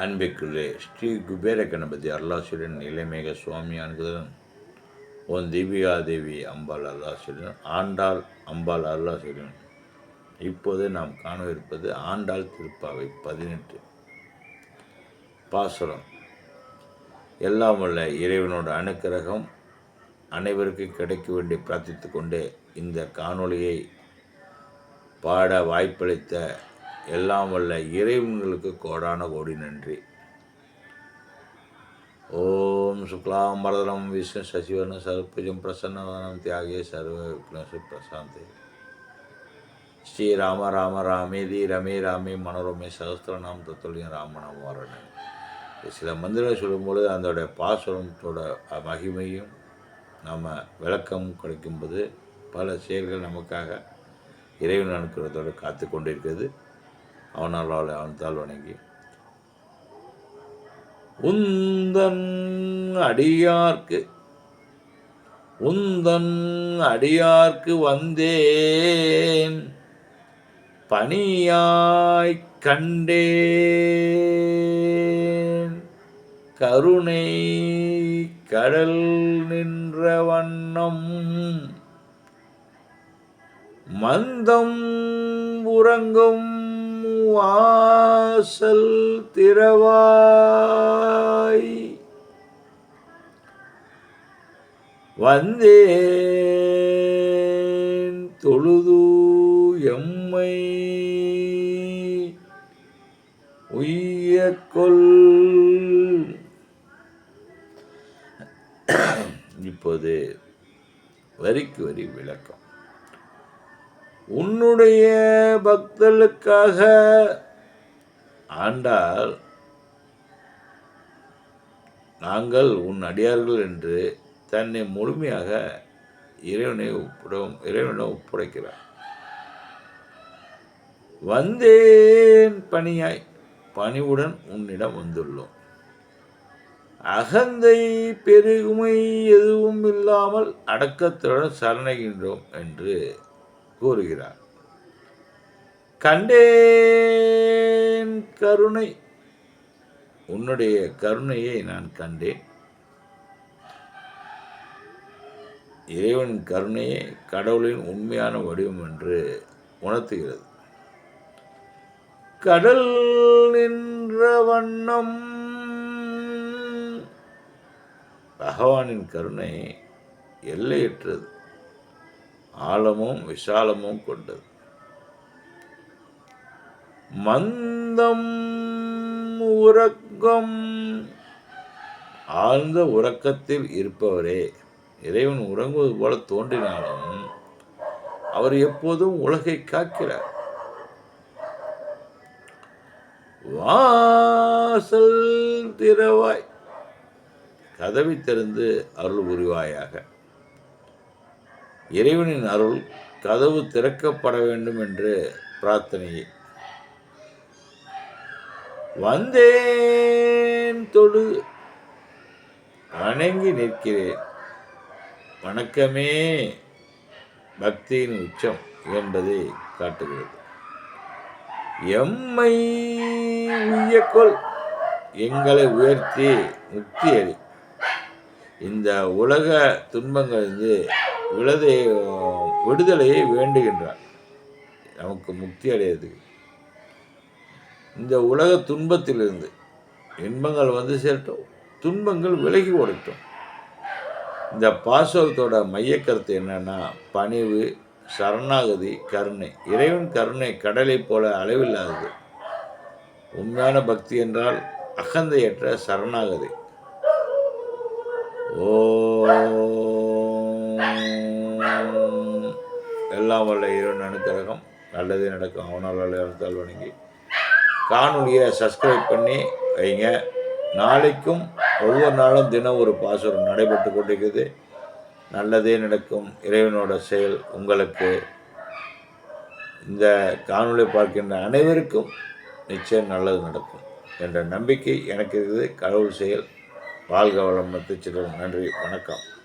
அன்பிற்குள்ளே ஸ்ரீ குபேர கணபதி அருளாசுரியன் இளமேக சுவாமி அனுகுதன் உன் திவ்யா தேவி அம்பாள் அருளாசுரன் ஆண்டாள் அம்பாள் அருளாசுரியன் இப்போது நாம் காணவிருப்பது ஆண்டாள் திருப்பாவை பதினெட்டு. பாசுரம். எல்லாம் உள்ள இறைவனோட அனுக்கிரகம் அனைவருக்கும் கிடைக்க வேண்டி பிரார்த்தித்து கொண்டு இந்த காணொளியை பாட வாய்ப்பளித்த எல்லாம் வல்ல இறைவன்களுக்கு கோடான கோடி நன்றி. ஓம் சுக்லாம் பரதரம் விஷ்ணு சசிவர்ண சர்பஜம் பிரசன்னவனம் தியாகே சர்வ விக்னசு பிரசாந்தி. ஸ்ரீ ராம ராம ராமேதி ரமே ராமே மனோரமே சகஸ்திரநாம் தத்துலியம் ராமநாம வரணன் சில மந்திரங்கள் சொல்லும்பொழுது அதோடைய பாசுரத்தோட மகிமையும் நம்ம விளக்கம் கிடைக்கும்போது பல செயல்கள் நமக்காக இறைவன் அனுக்கிறதோடு காத்து கொண்டிருக்கிறது அவனால் அவன் தாள் வணங்கி. உந்தன் அடியார்க்கு உந்தன் அடியார்க்கு வந்தேன். பணியாய் கண்டேன். கருணை கடல் நின்ற வண்ணம் மந்தம் உறங்கும் வாசல் திறவாய். வந்தேன் தொழுது எம்மை உய்ய கொல் இப்போது வரிக்கு வரி விளக்கம். உன்னுடைய பக்தர்களுக்காக ஆண்டால் நாங்கள் உன் அடியார்கள் என்று தன்னை முழுமையாக இறைவனை ஒப்பிடும் இறைவனிடம் ஒப்படைக்கிறார். வந்தேன் பணியாய் பணிவுடன் உன்னிடம் வந்துள்ளோம். அகந்தை பெருகுமை எதுவும் இல்லாமல் அடக்கத்துடன் சரணைகின்றோம் என்று கூறுகிறார். கண்டேன் கருணை. உன்னுடைய கருணையை நான் கண்டேன். இறைவன் கருணையே கடவுளின் உண்மையான வடிவம் என்று உணர்த்துகிறது. கடல் நின்ற வண்ணம். பகவானின் கருணை எல்லையற்றது. ஆழமும் விசாலமும் கொண்டது. மந்தம் உறக்கம். ஆழ்ந்த உறக்கத்தில் இருப்பவரே இறைவன் உறங்குவது போல தோன்றினாலும் அவர் எப்போதும் உலகை காக்கிறார். வாசல் திறவாய். கதவை திறந்து அருள் புரிவாயாக. இறைவனின் அருள் கதவு திறக்கப்பட வேண்டும் என்று பிரார்த்தனையே வந்தேன் தொடு வணங்கி நிற்கிறேன். வணக்கமே பக்தியின் உச்சம் என்பதை காட்டுகிறது. எம்மை உய்யக்கொள் எங்களை உயர்த்தி முக்தி அடி இந்த உலக துன்பங்களிலிருந்து விடுதை விடுதலையை வேண்டுகின்றார். நமக்கு முக்தி அடையிறதுக்கு இந்த உலக துன்பத்திலிருந்து இன்பங்கள் வந்து சேரட்டும். துன்பங்கள் விலகி ஓடட்டும். இந்த பாசவத்தோட மையக்கருத்து என்னன்னா பணிவு சரணாகதி கருணை. இறைவன் கருணை கடலை போல அளவில்லாதது. உண்மையான பக்தி என்றால் அகந்தையற்ற சரணாகதி. ஓ எல்லாம் வல்ல இறைவன் அனுக்கிரகம். நல்லதே நடக்கும். அவனால் வல்ல வணங்கி. காணொலியை சப்ஸ்கிரைப் பண்ணி வைங்க. நாளைக்கும் ஒவ்வொரு நாளும் தினம் ஒரு பாசுரம் நடைபெற்று கொண்டிருக்குது நல்லதே நடக்கும். இறைவனோட செயல் உங்களுக்கு. இந்த காணொலி பார்க்கின்ற அனைவருக்கும் நிச்சயம் நல்லது நடக்கும் என்ற நம்பிக்கை எனக்கு இருக்குது. கடவுள் செயல். வாழ்க வளம் நன்றி. வணக்கம்.